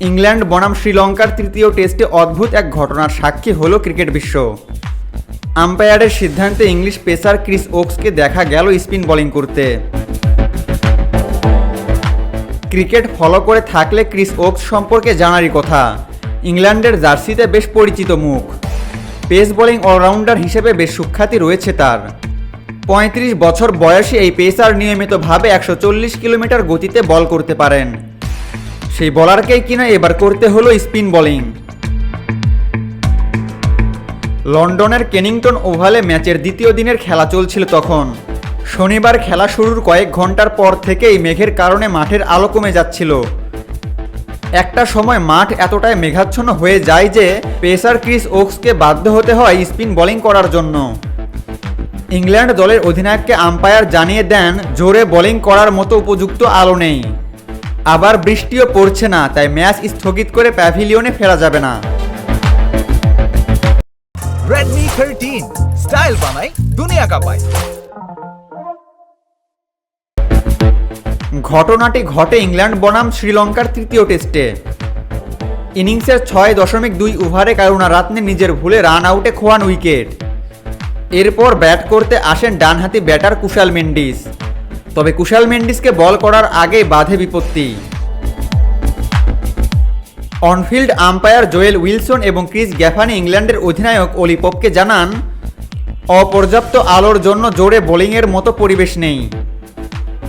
England বনাম শ্রীলঙ্কার তৃতীয় টেস্টে অদ্ভুত এক ঘটনার সাক্ষী হলো ক্রিকেট বিশ্ব। আম্পায়ারের সিদ্ধান্তে ইংলিশ পেসার ক্রিস ওকসকে দেখা গেল স্পিন বোলিং করতে। ক্রিকেট ফলো করে থাকলে ক্রিস ওকস সম্পর্কে জানারই কথা। ইংল্যান্ডের জার্সিতে বেশ পরিচিত মুখ। পেস বোলিং অলরাউন্ডার হিসেবে বেশ সুখ্যাতি রয়েছে তার। পঁয়ত্রিশ বছর বয়সে এই পেসার নিয়মিতভাবে একশো চল্লিশ কিলোমিটার গতিতে বল করতে পারেন। সেই বলারকেই কিনা এবার করতে হলো স্পিন বোলিং। লন্ডনের কেনিংটন ওভালে ম্যাচের দ্বিতীয় দিনের খেলা চলছিল তখন। শনিবার খেলা শুরুর কয়েক ঘণ্টার পর থেকেই মেঘের কারণে মাঠের আলো কমে যাচ্ছিল। একটা সময় মাঠ এতটাই মেঘাচ্ছন্ন হয়ে যায় যে, পেসার ক্রিস ওকসকে বাধ্য হতে হয় স্পিন বোলিং করার জন্য। ইংল্যান্ড দলের অধিনায়ককে আম্পায়ার জানিয়ে দেন জোরে বোলিং করার মতো উপযুক্ত আলো নেই। আবার বৃষ্টিও পড়ছে না তাই ম্যাচ স্থগিত করে প্যাভিলিয়নে ফেরা যাবে না। Redmi 13 স্টাইল বানাই দুনিয়া কাঁপায়। ঘটনাটি ঘটে ইংল্যান্ড বনাম শ্রীলঙ্কার তৃতীয় টেস্টে। ইনিংসের ছয় দশমিক দুই ওভারে কারুণা রাতনে নিজের ভুলে রান আউটে খোয়ান উইকেট। এরপর ব্যাট করতে আসেন ডানহাতি ব্যাটার কুশাল মেন্ডিস। তবে কুশাল মেন্ডিসকে বল করার আগে বাধে বিপত্তি। On field umpire Joel Wilson এবং ক্রিস গ্যাফানি ইংল্যান্ডের অধিনায়ক অলিপপকে জানান, অপর্যাপ্ত আলোর জন্য জোরে বোলিংয়ের মতো পরিবেশ নেই।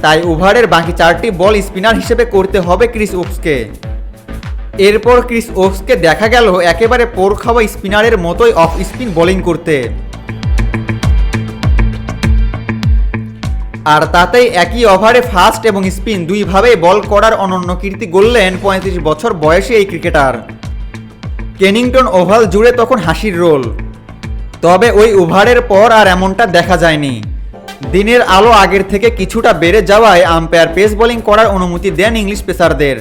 তাই ওভারের বাকি চারটি বল স্পিনার হিসেবে করতে হবে ক্রিস ওক্সকে এরপর ক্রিস ওক্সকে দেখা গেল একেবারে পোর খাওয়া স্পিনারের মতোই অফ স্পিন বোলিং করতে। আর তাতেই একই ওভারে ফাস্ট এবং স্পিন দুইভাবেই বল করার অনন্য কীর্তি গড়লেন পঁয়ত্রিশ বছর বয়সী এই ক্রিকেটার। কেনিংটন ওভাল জুড়ে তখন হাসির রোল। তবে ওই ওভারের পর আর এমনটা দেখা যায়নি। দিনের আলো আগের থেকে কিছুটা বেড়ে যাওয়ায় আম্পায়ার পেস বোলিং করার অনুমতি দেন ইংলিশ পেসারদের।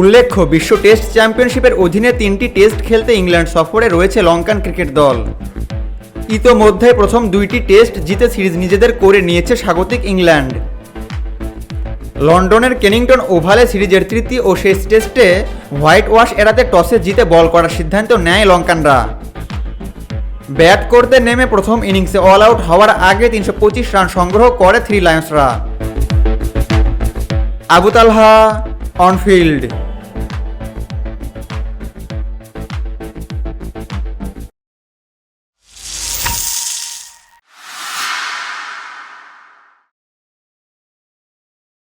উল্লেখ্য, বিশ্ব টেস্ট চ্যাম্পিয়নশিপের অধীনে তিনটি টেস্ট খেলতে ইংল্যান্ড সফরে রয়েছে লঙ্কান ক্রিকেট দল। ইতোমধ্যে প্রথম দুইটি টেস্ট জিতে সিরিজ নিজেদের করে নিয়েছে স্বাগতিক ইংল্যান্ড। লন্ডনের কেনিংটন ওভালে সিরিজের তৃতীয় ও শেষ টেস্টে হোয়াইট ওয়াশ এড়াতে টসে জিতে বল করার সিদ্ধান্ত নেয় লঙ্কানরা। ব্যাট করতে নেমে প্রথম ইনিংসে অল আউট হওয়ার আগে তিনশো পঁচিশ রান সংগ্রহ করে three লায়ন্সরা। Abu Talha on field.